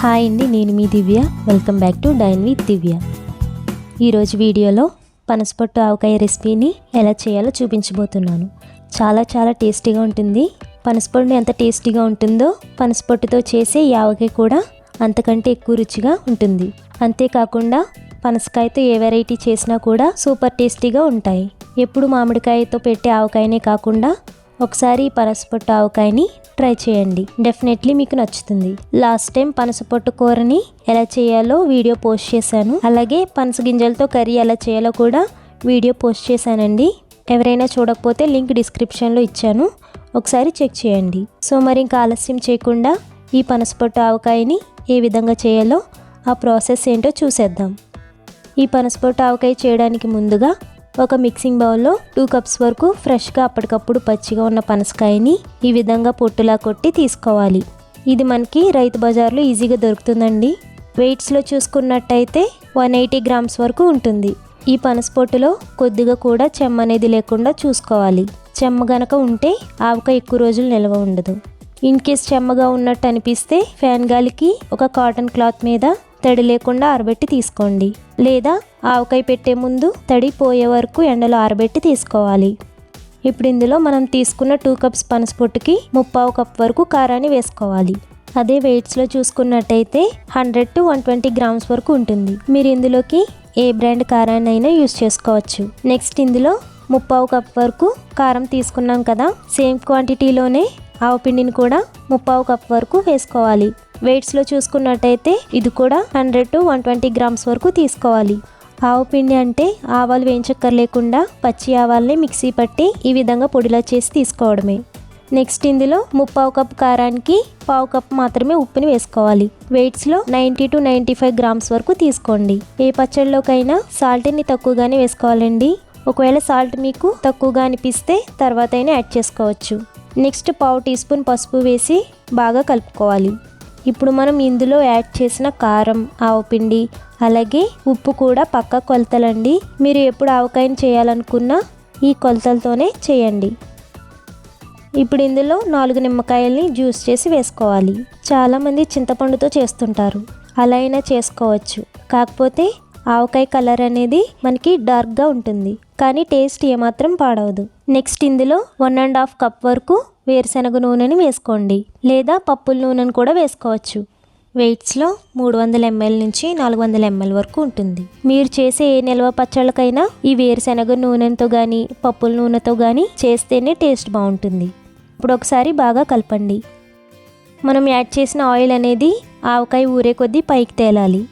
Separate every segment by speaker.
Speaker 1: Hi అండి నేను మీ Divya. Welcome back to dine with Divya ఈరోజు వీడియోలో పనసపొట్టు ఆవకాయ రెసిపీని ఎలా చేయాలో చూపించబోతున్నాను. చాలా చాలా టేస్టీగా ఉంటుంది. పనసపొట్టు ఎంత టేస్టీగా ఉంటుందో పనసపొట్టుతో చేసే ఈ ఆవకాయ కూడా అంతకంటే ఎక్కువ రుచిగా ఉంటుంది. అంతేకాకుండా పనసకాయతో ఏ వెరైటీ చేసినా కూడా సూపర్ టేస్టీగా ఉంటాయి. ఎప్పుడు మామిడికాయతో పెట్టే ఆవకాయనే కాకుండా ఒకసారి పనసపొట్టు ఆవకాయని ట్రై చేయండి. డెఫినెట్లీ మీకు నచ్చుతుంది. లాస్ట్ టైం పనసపొట్టు కూరని ఎలా చేయాలో వీడియో పోస్ట్ చేశాను. అలాగే పనస గింజలతో కర్రీ ఎలా చేయాలో కూడా వీడియో పోస్ట్ చేశానండి. ఎవరైనా చూడకపోతే లింక్ డిస్క్రిప్షన్లో ఇచ్చాను. ఒకసారి చెక్ చేయండి. సో మరి ఇంకా ఆలస్యం చేయకుండా ఈ పనసపొట్టు ఆవకాయని ఏ విధంగా చేయాలో ఆ ప్రాసెస్ ఏంటో చూసేద్దాం. ఈ పనసపొట్టు ఆవకాయ చేయడానికి ముందుగా ఒక మిక్సింగ్ బౌల్లో టూ కప్స్ వరకు ఫ్రెష్గా అప్పటికప్పుడు పచ్చిగా ఉన్న పనసకాయని ఈ విధంగా పొట్టులా కొట్టి తీసుకోవాలి. ఇది మనకి రైతు బజార్లో ఈజీగా దొరుకుతుందండి. వెయిట్స్లో చూసుకున్నట్టయితే వన్ ఎయిటీ గ్రామ్స్ వరకు ఉంటుంది. ఈ పనసపొట్టులో కొద్దిగా కూడా చెమ్మ అనేది లేకుండా చూసుకోవాలి. చెమ్మ గనక ఉంటే ఆవక ఎక్కువ రోజులు నిల్వ ఉండదు. ఇన్ కేస్ చెమ్మగా ఉన్నట్టు అనిపిస్తే ఫ్యాన్ గాలికి ఒక కాటన్ క్లాత్ మీద తడి లేకుండా ఆరబెట్టి తీసుకోండి. లేదా ఆవకాయ పెట్టే ముందు తడి పోయే వరకు ఎండలో ఆరబెట్టి తీసుకోవాలి. ఇప్పుడు ఇందులో మనం తీసుకున్న టూ కప్స్ పనసపొట్టుకి ముప్పావు కప్ వరకు కారాన్ని వేసుకోవాలి. అదే వెయిట్స్లో చూసుకున్నట్టయితే hundred to one twenty grams వరకు ఉంటుంది. మీరు ఇందులోకి ఏ బ్రాండ్ కారాన్ని అయినా యూస్ చేసుకోవచ్చు. నెక్స్ట్ ఇందులో ముప్పావు కప్ వరకు కారం తీసుకున్నాం కదా సేమ్ క్వాంటిటీలోనే ఆవపిండిని కూడా ముప్పావు కప్ వరకు వేసుకోవాలి. వెయిట్స్లో చూసుకున్నట్టయితే ఇది కూడా hundred to one twenty grams వరకు తీసుకోవాలి. ఆవు పిండి అంటే ఆవాలు వేయించక్కర్లేకుండా పచ్చి ఆవాల్ని మిక్సీ పట్టి ఈ విధంగా పొడిలా చేసి తీసుకోవడమే. నెక్స్ట్ ఇందులో ముప్పావు కప్ కారానికి పావు కప్ మాత్రమే ఉప్పుని వేసుకోవాలి. వెయిట్స్లో ninety to ninety five grams వరకు తీసుకోండి. ఏ పచ్చడిలోకైనా సాల్ట్ని తక్కువగానే వేసుకోవాలండి. ఒకవేళ సాల్ట్ మీకు తక్కువగా అనిపిస్తే తర్వాత అయినా యాడ్ చేసుకోవచ్చు. నెక్స్ట్ పావు టీ స్పూన్ పసుపు వేసి బాగా కలుపుకోవాలి. ఇప్పుడు మనం ఇందులో యాడ్ చేసిన కారం ఆవపిండి అలాగే ఉప్పు కూడా పక్క కొలతలండి. మీరు ఎప్పుడు ఆవకాయని చేయాలనుకున్నా ఈ కొలతలతోనే చేయండి. ఇప్పుడు ఇందులో నాలుగు నిమ్మకాయల్ని జ్యూస్ చేసి వేసుకోవాలి. చాలామంది చింతపండుతో చేస్తుంటారు. అలా అయినా చేసుకోవచ్చు. కాకపోతే ఆవకాయ కలర్ అనేది మనకి డార్క్గా ఉంటుంది. కానీ టేస్ట్ ఏమాత్రం పాడవదు. నెక్స్ట్ ఇందులో వన్ అండ్ హాఫ్ కప్ వరకు వేరుశనగ నూనెని వేసుకోండి లేదా పప్పుల నూనెను కూడా వేసుకోవచ్చు. వెయిట్స్లో మూడు వందల ఎంఎల్ నుంచి నాలుగు వందల ఎంఎల్ వరకు ఉంటుంది. మీరు చేసే ఏ నిల్వ పచ్చళ్ళకైనా ఈ వేరుశనగ నూనెతో కానీ పప్పుల నూనెతో కానీ చేస్తేనే టేస్ట్ బాగుంటుంది. ఇప్పుడు ఒకసారి బాగా కలపండి. మనం యాడ్ చేసిన ఆయిల్ అనేది ఆవకాయ ఊరే కొద్దీ పైకి తేలాలి.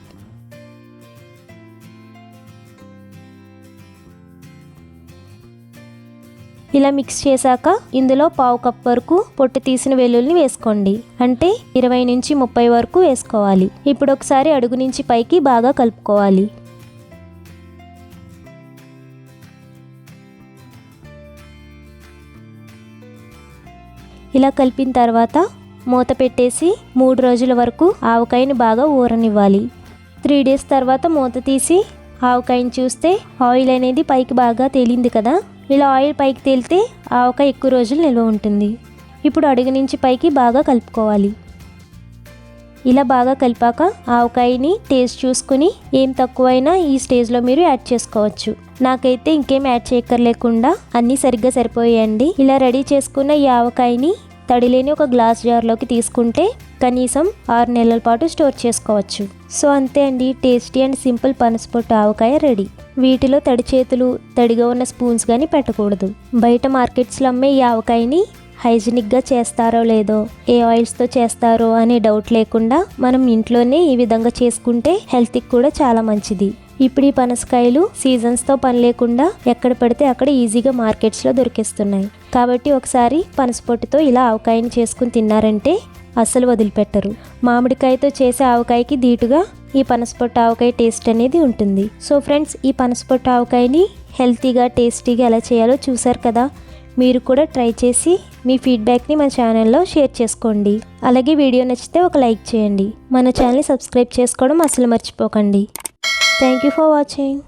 Speaker 1: ఇలా మిక్స్ చేశాక ఇందులో పావు కప్ వరకు పొట్టు తీసిన వెల్లుల్ని వేసుకోండి. అంటే ఇరవై నుంచి ముప్పై వరకు వేసుకోవాలి. ఇప్పుడు ఒకసారి అడుగు నుంచి పైకి బాగా కలుపుకోవాలి. ఇలా కలిపిన తర్వాత మూత పెట్టేసి మూడు రోజుల వరకు ఆవకాయని బాగా ఊరనివ్వాలి. త్రీ డేస్ తర్వాత మూత తీసి ఆవకాయని చూస్తే ఆయిల్ అనేది పైకి బాగా తేలింది కదా. ఇలా ఆయిల్ పైకి తేలితే ఆవకాయ ఎక్కువ రోజులు నిల్వ ఉంటుంది. ఇప్పుడు అడుగు నుంచి పైకి బాగా కలుపుకోవాలి. ఇలా బాగా కలిపాక ఆవకాయని టేస్ట్ చూసుకుని ఏం తక్కువైనా ఈ స్టేజ్లో మీరు యాడ్ చేసుకోవచ్చు. నాకైతే ఇంకేం యాడ్ చేయక్కర్లేకుండా అన్నీ సరిగ్గా సరిపోయాయండి. ఇలా రెడీ చేసుకున్న ఈ ఆవకాయని తడిలేని ఒక గ్లాస్ జార్లోకి తీసుకుంటే కనీసం ఆరు నెలల పాటు స్టోర్ చేసుకోవచ్చు. సో అంతే అండి. టేస్టీ అండ్ సింపుల్ పనసపొట్టు ఆవకాయ రెడీ. వీటిలో తడి చేతులు తడిగా ఉన్న స్పూన్స్ కానీ పెట్టకూడదు. బయట మార్కెట్స్లో అమ్మే ఈ ఆవకాయని హైజీనిక్గా చేస్తారో లేదో ఏ ఆయిల్స్తో చేస్తారో అనే డౌట్ లేకుండా మనం ఇంట్లోనే ఈ విధంగా చేసుకుంటే హెల్త్కి కూడా చాలా మంచిది. ఇప్పుడు ఈ పనసకాయలు సీజన్స్తో పని లేకుండా ఎక్కడ పడితే అక్కడ ఈజీగా మార్కెట్స్లో దొరికిస్తున్నాయి. కాబట్టి ఒకసారి పనసపొట్టుతో ఇలా ఆవకాయని చేసుకుని తిన్నారంటే అస్సలు వదిలిపెట్టరు. మామిడికాయతో చేసే ఆవకాయకి ధీటుగా ఈ పనసపొట్టు ఆవకాయ టేస్ట్ అనేది ఉంటుంది. సో ఫ్రెండ్స్ ఈ పనసపొట్టు ఆవకాయని హెల్తీగా టేస్టీగా ఎలా చేయాలో చూసారు కదా? మీరు కూడా ట్రై చేసి మీ ఫీడ్బ్యాక్ని మా ఛానల్లో షేర్ చేసుకోండి. అలాగే వీడియో నచ్చితే ఒక లైక్ చేయండి. మన ఛానల్ని సబ్స్క్రైబ్ చేసుకోవడం అసలు మర్చిపోకండి. Thank you for watching.